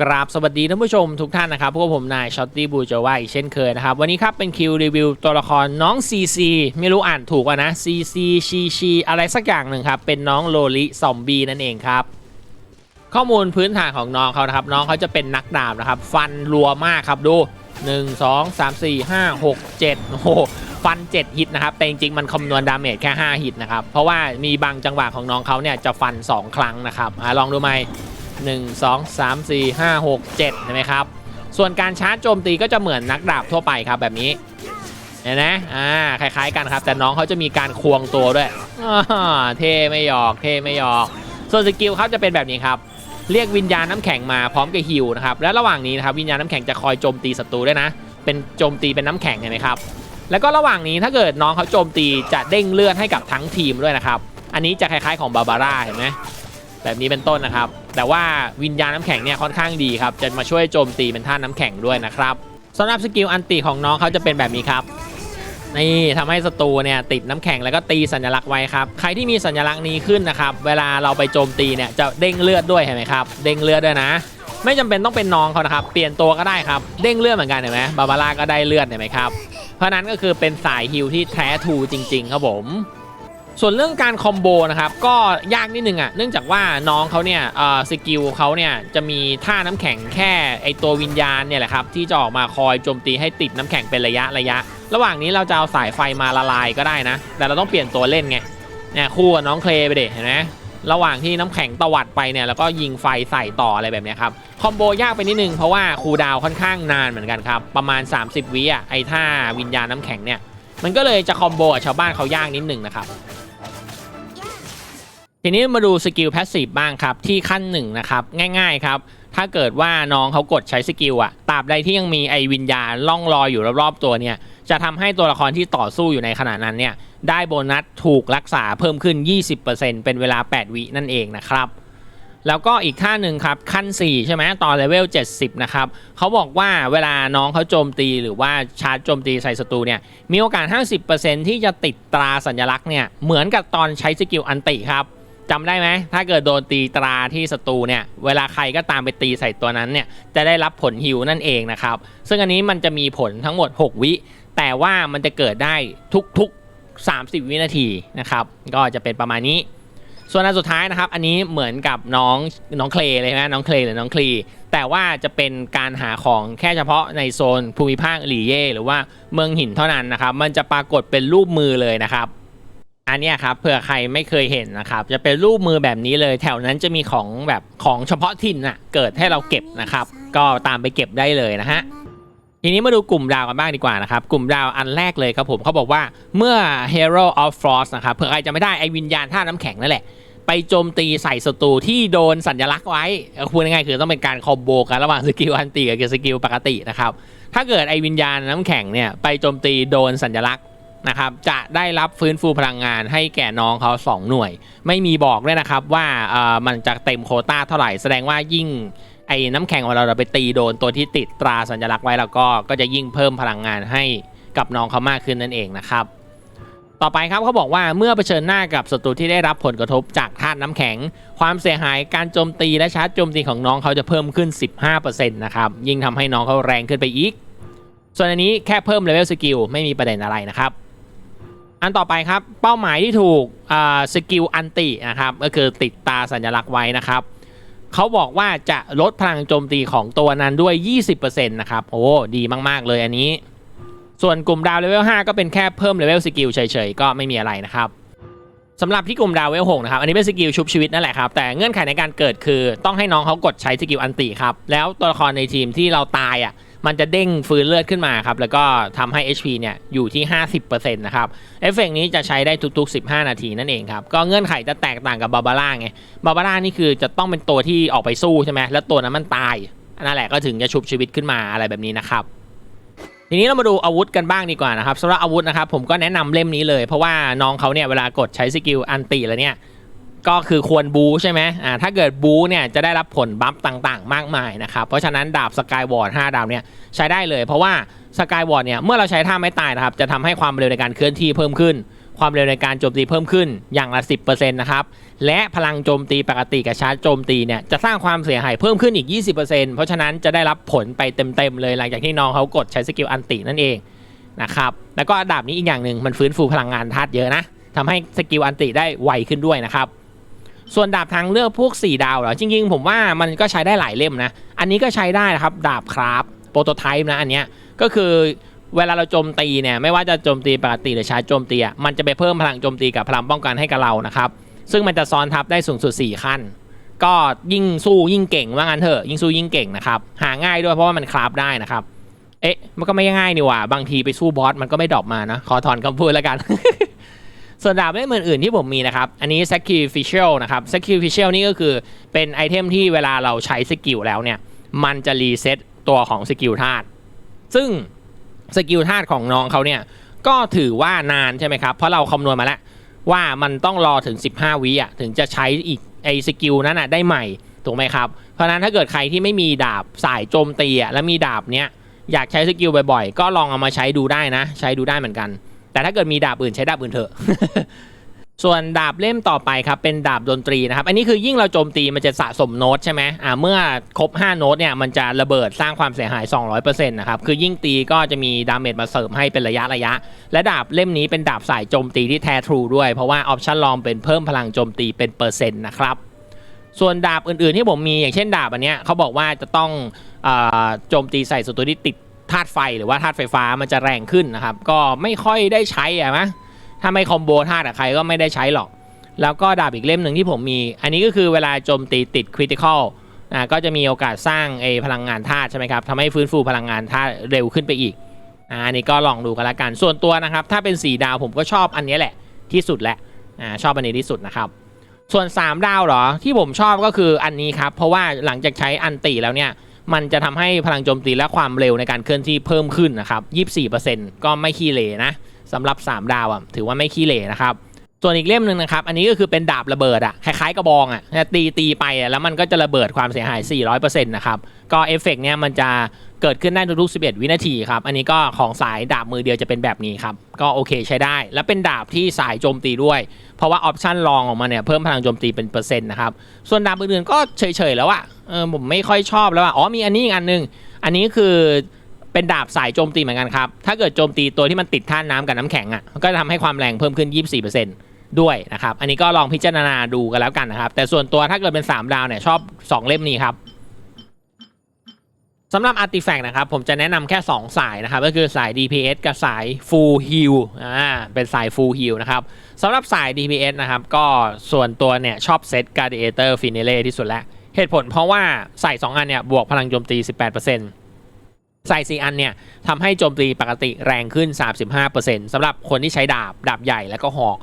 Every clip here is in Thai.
กราบสวัสดีท่านผู้ชมทุกท่านนะครับพวกผมนายช็อตตี้บูจาวาอีกเช่นเคยนะครับ วันนี้ครับเป็นคิวรีวิวตัวละครน้องซีซีไม่รู้อ่านถูกอะนะซีซีชีชีอะไรสักอย่างหนึ่งครับ เป็นน้องโลลิซอมบี้นั่นเองครับ ข้อมูลพื้นฐานของน้องเขานะครับ น้องเขาจะเป็นนักดาบนะครับ ฟันรัวมากครับดู 1 2 3 4 5 6 7โอ้โหฟัน 7 ฮิตนะครับ แต่จริงๆ มันคำนวณดาเมจแค่ 5 ฮิตนะครับ เพราะว่ามีบางจังหวะของน้องเขาเนี่ยจะฟัน 2 ครั้งนะครับอลองดูไหม 1 2 3 4 5 6 7เห็นไหมครับ ส่วนการชาร์จโจมตีก็จะเหมือนนักดาบทั่วไปครับแบบนี้เห็นไหมอ่า คล้ายๆกันครับ แต่น้องเขาจะมีการควงตัวด้วยเท่ไม่หยอก เท่ไม่หยอก ส่วนสกิลเขาจะเป็นแบบนี้ครับ เรียกวิญญาณน้ำแข็งมาพร้อมกับฮิวนะครับ และระหว่างนี้นะครับวิญญาณน้ำแข็งจะคอยโจมตีศัตรูด้วยนะ เป็นโจมตีเป็นน้ำแข็งเห็นไหมครับ แล้วก็ระหว่างนี้ถ้าเกิดน้องเขาโจมตีจะเด้งเลือดให้กับทั้งทีมด้วยนะครับ อันนี้จะคล้ายๆของบาบาร่าเห็นไหมแบบนี้เป็นต้นนะครับ แต่ว่าวิญญาณน้ำแข็งเนี่ยค่อนข้างดีครับ จะมาช่วยโจมตีเป็นท่าน้ำแข็งด้วยนะครับสำหรับสกิลอันติของน้องเขาจะเป็นแบบนี้ครับนี่ทำให้ศัตรูเนี่ยติดน้ำแข็งแล้วก็ตีสัญลักษณ์ไว้ครับ ใครที่มีสัญลักษณ์นี้ขึ้นนะครับ เวลาเราไปโจมตีเนี่ยจะเด้งเลือดด้วยเห็นไหมครับ เด้งเลือดด้วยนะ ไม่จำเป็นต้องเป็นน้องเขานะครับ เปลี่ยนตัวก็ได้ครับ เด้งเลือดเหมือนกันเห็นไหมบาบาร่าก็ได้เลือดเห็นไหมครับ เพราะฉะนั้นก็คือเป็นสายฮิลที่แท้ทูจริง ๆ ครับผม ส่วนเรื่องการคอมโบนะครับก็ยากนิดนึงอะเนื่องจากว่าน้องเขาเนี่ยสกิลเขาเนี่ยจะมีท่าน้ำแข็งแค่ไอตัววิญญาณเนี่ยแหละครับที่จะออกมาคอยโจมตีให้ติดน้ำแข็งเป็นระยะระยะ ระหว่างนี้เราจะเอาสายไฟมาละลายก็ได้นะ แต่เราต้องเปลี่ยนตัวเล่นไงเนี่ยคู่กับน้องเคลไปเด็เห็นไหมระหว่างที่น้ำแข็งตวัดไปเนี่ยแล้วก็ยิงไฟใส่ต่ออะไรแบบนี้ครับคอมโบยากไปนิดนึงเพราะว่าคูดาวค่อนข้างนานเหมือนกันครับประมาณ 30วิอะไอท่าวิญญาณน้ำแข็งเนี่ย มันก็เลยจะคอมโบกับชาวบ้านเขายากนิดหนึ่งนะครับทีนี้มาดูสกิลแพสซีฟบ้างครับ ที่ขั้นหนึ่งนะครับ ง่าย ๆ ครับ ถ้าเกิดว่าน้องเขากดใช้สกิลอะตราบใดที่ยังมีไอวิญญาณล่องลอยอยู่รอบๆตัวเนี่ย จะทำให้ตัวละครที่ต่อสู้อยู่ในขณะนั้นเนี่ย ได้โบนัสถูกรักษาเพิ่มขึ้น 20%เป็นเวลา 8 วินั่นเองนะครับ แล้วก็อีกท่าหนึ่งครับขั้น 4 ใช่ไหมต่อเลเวล 70 นะครับเขาบอกว่าเวลาน้องเขาโจมตีหรือว่าชาร์จโจมตีใส่ศัตรูเนี่ยมีโอกาส 50%ที่จะติดตราสัญลักษณ์เนี่ยเหมือนกับตอนใช้สกิลอันติครับจำได้ไหมถ้าเกิดโดนตีตราที่ศัตรูเนี่ยเวลาใครก็ตามไปตีใส่ตัวนั้นเนี่ยจะได้รับผลฮิวนั่นเองนะครับซึ่งอันนี้มันจะมีผลทั้งหมด 6 วิ แต่ว่ามันจะเกิดได้ทุกๆ 30 วินาทีนะครับก็จะเป็นประมาณนี้ ส่วนอันสุดท้ายนะครับ อันนี้เหมือนกับน้องน้องเคลเลยนะน้องเคลหรือน้องคลี แต่ว่าจะเป็นการหาของแค่เฉพาะในโซนภูมิภาคหลีเย่หรือว่าเมืองหินเท่านั้นนะครับ มันจะปรากฏเป็นรูปมือเลยนะครับ อันนี้ครับเผื่อใครไม่เคยเห็นนะครับ จะเป็นรูปมือแบบนี้เลย แถวนั้นจะมีของแบบของเฉพาะถิ่นน่ะเกิดให้เราเก็บนะครับ ก็ตามไปเก็บได้เลยนะฮะทีนี้มาดูกลุ่มดาวกันบ้างดีกว่านะครับ กลุ่มดาวอันแรกเลยครับผมเขาบอกว่าเมื่อ Hero of Frost นะครับเผื่อใครจะไม่ได้ไอวิญญาณท่าน้ำแข็งนั่นแหละ ไปโจมตีใส่ศัตรูที่โดนสัญลักษณ์ไว้พูดง่ายๆคือต้องเป็นการคอมโบกันระหว่างสกิลอันติกับสกิลปกตินะครับ ถ้าเกิดไอวิญญาณน้ำแข็งเนี่ยไปโจมตีโดนสัญลักษณ์นะครับจะได้รับฟื้นฟูพลังงานให้แก่น้องเขา 2 หน่วย ไม่มีบอกด้วยนะครับว่าเออมันจะเต็มโคต้าเท่าไหร่แสดงว่ายิ่งไอ้น้ำแข็งของเราเราไปตีโดนตัวที่ติดตราสัญลักษณ์ไว้แล้วก็ก็จะยิ่งเพิ่มพลังงานให้กับน้องเขามากขึ้นนั่นเองนะครับ ต่อไปครับเขาบอกว่าเมื่อเผชิญหน้ากับศัตรูที่ได้รับผลกระทบจากธาตุน้ำแข็ง ความเสียหายการโจมตีและชาร์จโจมตีของน้องเขาจะเพิ่มขึ้น 15%นะครับยิ่งทำให้น้องเขาแรงขึ้นไปอีก ส่วนอันนี้แค่เพิ่มเลเวลสกิลไม่มีประเด็นอะไรนะครับอันต่อไปครับเป้าหมายที่ถูกสกิลอันตินะครับก็คือติดตาสัญลักษณ์ไว้นะครับเขาบอกว่าจะลดพลังโจมตีของตัวนั้นด้วย 20%นะครับโอ้ดีมาก ๆ เลยอันนี้ ส่วนกลุ่มดาวเลเวล5ก็เป็นแค่เพิ่มเลเวลสกิลเฉยๆ ก็ไม่มีอะไรนะครับสำหรับที่กลุ่มดาวเลเวล6นะครับ อันนี้เป็นสกิลชุบชีวิตนั่นแหละครับ แต่เงื่อนไขในการเกิดคือต้องให้น้องเขากดใช้สกิลอันติครับ แล้วตัวละครในทีมที่เราตายอะมันจะเด้งฟื้นเลือดขึ้นมาครับ แล้วก็ทำให้ HP เนี่ยอยู่ที่ 50%นะครับ เอฟเฟกต์นี้จะใช้ได้ทุกๆ 15 นาทีนั่นเองครับ ก็เงื่อนไขจะแตกต่างกับบาบาร่าไง บาบาร่านี่คือจะต้องเป็นตัวที่ออกไปสู้ใช่ไหมแล้วตัวนั้นมันตายนั่นแหละก็ถึงจะชุบชีวิตขึ้นมาอะไรแบบนี้นะครับ ทีนี้เรามาดูอาวุธกันบ้างดีกว่านะครับสำหรับอาวุธนะครับผมก็แนะนำเล่มนี้เลย เพราะว่าน้องเขาเนี่ยเวลากดใช้สกิลอันติแล้วเนี่ยก็คือควรบูใช่ไหมอ่าถ้าเกิดบูเนี่ยจะได้รับผลบัฟต่างๆ มากมายนะครับ เพราะฉะนั้นดาบสกายวอร์ด5ดาวเนี่ยใช้ได้เลย เพราะว่าสกายวอร์ดเนี่ยเมื่อเราใช้ท่าไม่ตายนะครับจะทำให้ความเร็วในการเคลื่อนที่เพิ่มขึ้น ความเร็วในการโจมตีเพิ่มขึ้นอย่างละ 10%นะครับ และพลังโจมตีปกติกับชาร์จโจมตีเนี่ยจะสร้างความเสียหายเพิ่มขึ้นอีก 20%เพราะฉะนั้นจะได้รับผลไปเต็มๆเลยหลังจากที่น้องเขากดใช้สกิลอันตินั่นเองนะครับแล้วก็ดาบนี้อีกอย่างหนึ่งมันฟื้นฟูพลังงานธาตุเยอะนะทำให้สกิลอันติได้ไวขึ้นด้วยนะครับส่วนดาบทางเลือกพวก 4 ดาวเหรอจริงๆ ผมว่ามันก็ใช้ได้หลายเล่มนะ อันนี้ก็ใช้ได้นะครับ ดาบคราฟโปรโตไทป์นะอันเนี้ยก็คือ เวลาเราโจมตีเนี่ยไม่ว่าจะโจมตีปกติหรือชาร์จโจมตีอะมันจะไปเพิ่มพลังโจมตีกับพลังป้องกันให้กับเรานะครับซึ่งมันจะซ้อนทับได้สูงสุด 4 ขั้น ก็ยิ่งสู้ยิ่งเก่งว่างั้นเถอะยิ่งสู้ยิ่งเก่งนะครับหาง่ายด้วยเพราะว่ามันคราฟได้นะครับเอ๊ะมันก็ไม่ง่ายนี่ว่าบางทีไปสู้บอสมันก็ไม่ดรอปมานะขอถอนคำพูดแล้วกัน ส่วนดาบเล่มอื่นๆที่ผมมีนะครับ อันนี้ sacrificial นะครับ sacrificial นี่ก็คือเป็นไอเทมที่เวลาเราใช้สกิลแล้วเนี่ยมันจะรีเซ็ตตัวของสกิลธาตุซึ่ง สกิลธาตุของน้องเขาเนี่ยก็ถือว่านานใช่ไหมครับ เพราะเราคำนวณมาแล้วว่ามันต้องรอถึง 15 วิอะถึงจะใช้อีกไอสกิลนั้นอะได้ใหม่ถูกไหมครับ เพราะฉะนั้นถ้าเกิดใครที่ไม่มีดาบสายโจมตีอะแล้วมีดาบเนี้ยอยากใช้สกิลบ่อยๆ ก็ลองเอามาใช้ดูได้นะ ใช้ดูได้เหมือนกัน แต่ถ้าเกิดมีดาบอื่นใช้ดาบอื่นเถอะ ส่วนดาบเล่มต่อไปครับเป็นดาบดนตรีนะครับ อันนี้คือยิ่งเราโจมตีมันจะสะสมโน้ตใช่ไหมอ่าเมื่อครบ 5 โน้ตเนี่ยมันจะระเบิดสร้างความเสียหาย 200%นะครับ คือยิ่งตีก็จะมีดาเมจมาเสริมให้เป็นระยะระยะ และดาบเล่มนี้เป็นดาบสายโจมตีที่แท้ทรูด้วย เพราะว่าออปชั่นลองเป็นเพิ่มพลังโจมตีเป็นเปอร์เซ็นต์นะครับส่วนดาบอื่นๆที่ผมมีอย่างเช่นดาบอันเนี้ยเขาบอกว่าจะต้องอาโจมตีใส่ศัตรูที่ติดธาตุไฟหรือว่าธาตุไฟฟ้ามันจะแรงขึ้นนะครับก็ไม่ค่อยได้ใช้อะมะ ถ้าไม่คอมโบธาตุกับใครก็ไม่ได้ใช้หรอก แล้วก็ดาบอีกเล่มหนึ่งที่ผมมี อันนี้ก็คือเวลาโจมตีติดคริติคอลอ่าก็จะมีโอกาสสร้างไอพลังงานธาตุใช่ไหมครับทำให้ฟื้นฟูพลังงานธาตุเร็วขึ้นไปอีกอ่าอันนี้ก็ลองดูกันละกัน ส่วนตัวนะครับ ถ้าเป็น 4 ดาวผมก็ชอบอันนี้แหละที่สุดแหละอ่าชอบอันนี้ที่สุดนะครับ ส่วน 3 ดาวหรอที่ผมชอบก็คืออันนี้ครับ เพราะว่าหลังจากใช้อันติแล้วเนี่ยมันจะทำให้พลังโจมตีและความเร็วในการเคลื่อนที่เพิ่มขึ้นนะครับ 24%ก็ไม่ขี้เหร่นะ สำหรับ 3 ดาวอะถือว่าไม่ขี้เหร่นะครับ ส่วนอีกเล่มหนึ่งนะครับ อันนี้ก็คือเป็นดาบระเบิดอะคล้ายๆกระบองอะตีตีไปอะแล้วมันก็จะระเบิดความเสียหาย 400%นะครับ ก็เอฟเฟกต์เนี้ยมันจะเกิดขึ้นได้ทุกๆ 11 วินาทีครับ อันนี้ก็ของสายดาบมือเดียวจะเป็นแบบนี้ครับ ก็โอเคใช้ได้ แล้วเป็นดาบที่สายโจมตีด้วย เพราะว่าออปชันรองออกมาเนี่ยเพิ่มพลังโจมตีเป็นเปอร์เซ็นต์นะครับ ส่วนดาบอื่นๆก็เฉยๆแล้วอะเออผมไม่ค่อยชอบแล้วอะอ๋อมีอันนี้อีกอันหนึง อันนี้คือ เป็นดาบสายโจมตีเหมือนกันครับ ถ้าเกิดโจมตีตัวที่มันติดท่าน้ำกับน้ำแข็งอะ่ะก็จะทำให้ความแรงเพิ่มขึ้น 24%ด้วยนะครับ อันนี้ก็ลองพิจารณาดูกันแล้วกันนะครับ แต่ส่วนตัวถ้าเกิดเป็น 3 ดาวเนี่ยชอบ 2 เล่มนี้ครับสำหรับ Artifact นะครับ ผมจะแนะนำแค่ 2 สายนะครับ ก็คือสาย DPS กับสาย Full Heal อ่าเป็นสาย Full Heal นะครับสำหรับสาย DPS นะครับ ก็ส่วนตัวเนี่ยชอบเซต Gladiator Finale ที่สุดแล้ว เหตุผลเพราะว่าใส่ 2 อันเนี่ยบวกพลังโจมตี 18% ใส่ 4 อันเนี่ยทำให้โจมตีปกติแรงขึ้น 35%สำหรับคนที่ใช้ดาบ ดาบใหญ่แล้วก็หอก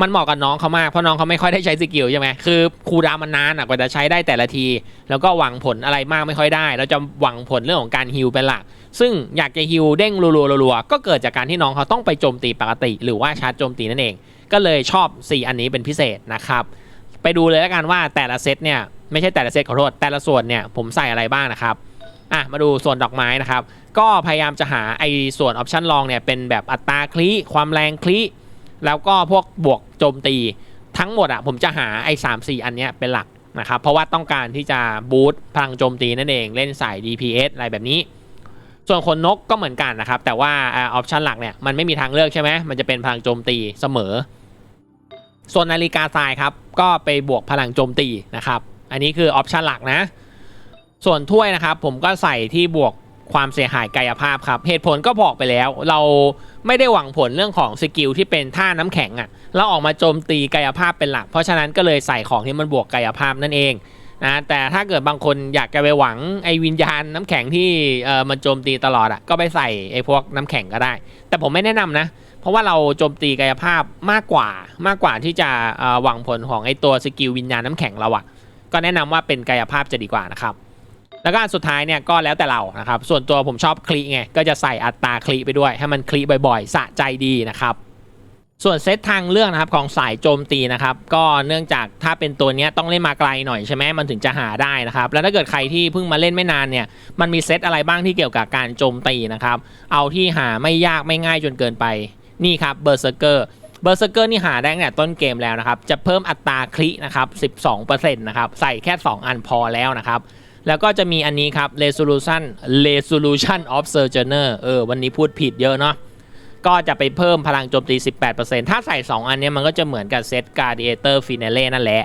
มันเหมาะกับน้องเขามาก เพราะน้องเขาไม่ค่อยได้ใช้สกิลใช่ไหมคือคูดามันนานอะกว่าจะใช้ได้แต่ละที แล้วก็หวังผลอะไรมากไม่ค่อยได้ เราจะหวังผลเรื่องของการฮิลเป็นหลัก ซึ่งอยากจะฮิลเด้งรัวๆรัวๆก็เกิดจากการที่น้องเขาต้องไปโจมตีปกติ หรือว่าชาร์จโจมตีนั่นเอง ก็เลยชอบ 4 อันนี้เป็นพิเศษนะครับ ไปดูเลยแล้วกันว่าแต่ละเซตเนี่ยไม่ใช่แต่ละเซตขอโทษแต่ละส่วนเนี่ยผมใส่อะไรบ้างนะครับ อะมาดูส่วนดอกไม้นะครับ ก็พยายามจะหาไอ้ส่วนออปชันรองเนี่ยเป็นแบบอัตราคลีความแรงคลีแล้วก็พวกบวกโจมตี ทั้งหมดอะผมจะหาไอ้สามสี่อันเนี้ยเป็นหลักนะครับ เพราะว่าต้องการที่จะบูตพลังโจมตีนั่นเองเล่นสาย DPS อะไรแบบนี้ ส่วนคนนกก็เหมือนกันนะครับ แต่ว่าออปชันหลักเนี่ยมันไม่มีทางเลือกใช่ไหมมันจะเป็นพลังโจมตีเสมอ ส่วนนาฬิกาทรายครับก็ไปบวกพลังโจมตีนะครับ อันนี้คือออปชันหลักนะ ส่วนถ้วยนะครับผมก็ใส่ที่บวกความเสียหายกายภาพครับ เหตุผลก็บอกไปแล้ว เราไม่ได้หวังผลเรื่องของสกิลที่เป็นท่าน้ำแข็งอะ่ะเราออกมาโจมตีกายภาพเป็นหลัก เพราะฉะนั้นก็เลยใส่ของที่มันบวกกายภาพนั่นเองนะแต่ถ้าเกิดบางคนอยากจะไปหวังไอ้วิญญาณน้ำแข็งที่เออมันโจมตีตลอดอะ่ะก็ไปใส่ไอ้พวกน้ำแข็งก็ได้ แต่ผมไม่แนะนำนะ เพราะว่าเราโจมตีกายภาพมากกว่ามากกว่าที่จะหวังผลของไอ้ตัวสกิลวิญญาณน้ำแข็งเราอะก็แนะนำว่าเป็นกายภาพจะดีกว่านะครับ แล้วก็อันสุดท้ายเนี่ยก็แล้วแต่เรานะครับ ส่วนตัวผมชอบคลีไง ก็จะใส่อัตราคลีไปด้วย ให้มันคลีบ่อยๆ สะใจดีนะครับ ส่วนเซตทางเลือกนะครับของสายโจมตีนะครับ ก็เนื่องจากถ้าเป็นตัวนี้ต้องเล่นมาไกลหน่อยใช่ไหมมันถึงจะหาได้นะครับ แล้วถ้าเกิดใครที่เพิ่งมาเล่นไม่นานเนี่ย มันมีเซตอะไรบ้างที่เกี่ยวกับการโจมตีนะครับ เอาที่หาไม่ยากไม่ง่ายจนเกินไป นี่ครับเบอร์เซอร์เกอร์เเบอร์เซอร์เกอร์นี่หาได้ตั้งแต่ต้นเกมแล้วนะครับ จะเพิ่มอัตราคลินะครับ 12%นะครับ ใส่แค่ 2 อันพอแล้วนะครับ แล้วก็จะมีอันนี้ครับ resolution resolution of surgeoner เออ วันนี้พูดผิดเยอะเนาะ ก็จะไปเพิ่มพลังโจมตี 18%ถ้าใส่ 2 อันนี้มันก็จะเหมือนกับเซต Gladiator Finale นั่นแหละ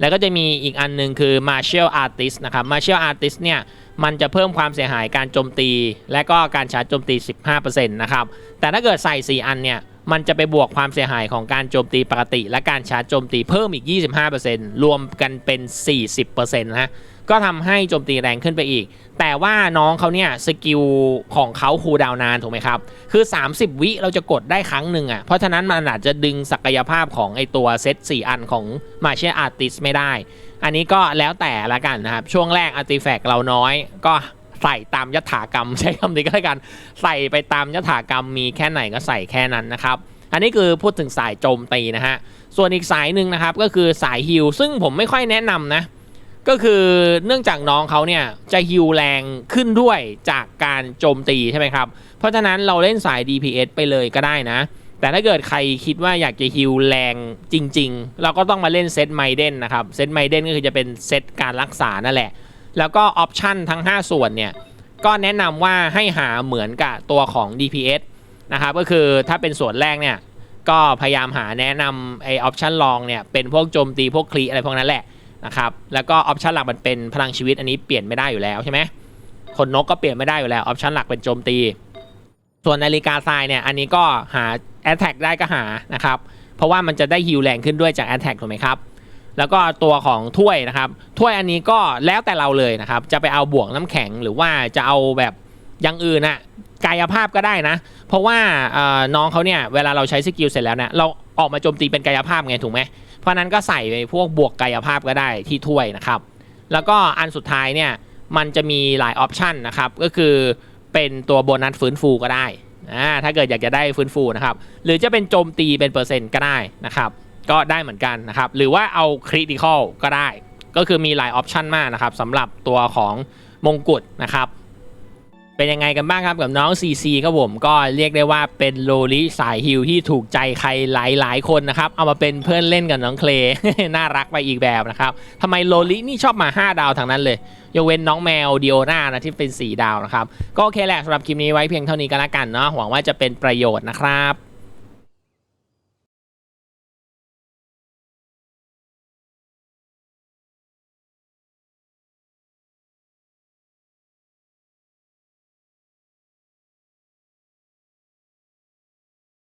แล้วก็จะมีอีกอันหนึงคือ Martial Artist นะครับ Martial Artist เนี่ย มันจะเพิ่มความเสียหายการโจมตี และก็การชาร์จโจมตี 15%นะครับ แต่ถ้าเกิดใส่ 4 อันเนี่ย มันจะไปบวกความเสียหายของการโจมตีปกติ และการชาร์จโจมตีเพิ่มอีก 25%รวมกันเป็น 40%นะก็ทำให้โจมตีแรงขึ้นไปอีก แต่ว่าน้องเขาเนี่ยสกิลของเขาคูดาวนานถูกไหมครับ คือ 30 วิเราจะกดได้ครั้งหนึ่งอะ เพราะฉะนั้นมันอาจจะดึงศักยภาพของไอตัวเซต 4 อันของมาเชียอาร์ติสไม่ได้ อันนี้ก็แล้วแต่ละกันนะครับ ช่วงแรกอาร์ติแฟกเราน้อยก็ ใส่ตามยถากรรม ใช้คำนี้ก็แล้วกัน ใส่ไปตามยถากรรมมีแค่ไหนก็ใส่แค่นั้นนะครับ อันนี้คือพูดถึงสายโจมตีนะฮะ ส่วนอีกสายหนึ่งนะครับก็คือสายฮิลซึ่งผมไม่ค่อยแนะนำนะก็คือเนื่องจากน้องเขาเนี่ยจะฮิวแรงขึ้นด้วยจากการโจมตีใช่ไหมครับ เพราะฉะนั้นเราเล่นสาย DPS ไปเลยก็ได้นะ แต่ถ้าเกิดใครคิดว่าอยากจะฮิวแรงจริง ๆ เราก็ต้องมาเล่นเซตไมเดนนะครับ เซตไมเดนก็คือจะเป็นเซตการรักษานั่นแหละ แล้วก็ออปชันทั้ง 5 ส่วนเนี่ยก็แนะนำว่าให้หาเหมือนกับตัวของ DPS นะครับก็คือถ้าเป็นส่วนแรกเนี่ยก็พยายามหาแนะนำไอออปชันลองเนี่ยเป็นพวกโจมตีพวกคลีอะไรพวกนั้นแหละนะครับแล้วก็ออปชันหลักมันเป็นพลังชีวิตอันนี้เปลี่ยนไม่ได้อยู่แล้วใช่ไหมคนนกก็เปลี่ยนไม่ได้อยู่แล้วออปชันหลักเป็นโจมตี ส่วนนาฬิกาทรายเนี่ยอันนี้ก็หา a t t a c k ได้ก็หานะครับเพราะว่ามันจะได้ฮิวแรงขึ้นด้วยจาก a t t a c k ถูกไหมครับ แล้วก็ตัวของถ้วยนะครับ ถ้วยอันนี้ก็แล้วแต่เราเลยนะครับ จะไปเอาบวกน้ำแข็งหรือว่าจะเอาแบบอย่างอื่นนะกายภาพก็ได้นะ เพราะว่าน้องเขาเนี่ยเวลาเราใช้สกิลเสร็จแล้วเนี่ยเราออกมาโจมตีเป็นกายภาพไงถูกไหมเพราะนั้นก็ใส่ไปพวกบวกกายภาพก็ได้ที่ถ้วยนะครับ แล้วก็อันสุดท้ายเนี่ยมันจะมีหลายออปชันนะครับ ก็คือเป็นตัวโบนัสฟื้นฟูก็ได้ถ้าเกิดอยากจะได้ฟื้นฟูนะครับ หรือจะเป็นโจมตีเป็นเปอร์เซ็นต์ก็ได้นะครับ ก็ได้เหมือนกันนะครับ หรือว่าเอาคริติคอลก็ได้ ก็คือมีหลายออปชันมากนะครับสำหรับตัวของมงกุฎนะครับ เป็นยังไงกันบ้างครับกับน้อง CC ครับผมก็เรียกได้ว่าเป็นโลลิสายฮิลที่ถูกใจใครหลาย ๆ คนนะครับ เอามาเป็นเพื่อนเล่นกับน้องเคล น่ารักไปอีกแบบนะครับทำไมโลลินี่ชอบมา 5 ดาวทางนั้นเลยยกเว้นน้องแมวดิโอนานะที่เป็น 4 ดาวนะครับ ก็โอเคแหละสำหรับคลิปนี้ไว้เพียงเท่านี้ก็แล้วกันเนาะหวังว่าจะเป็นประโยชน์นะครับ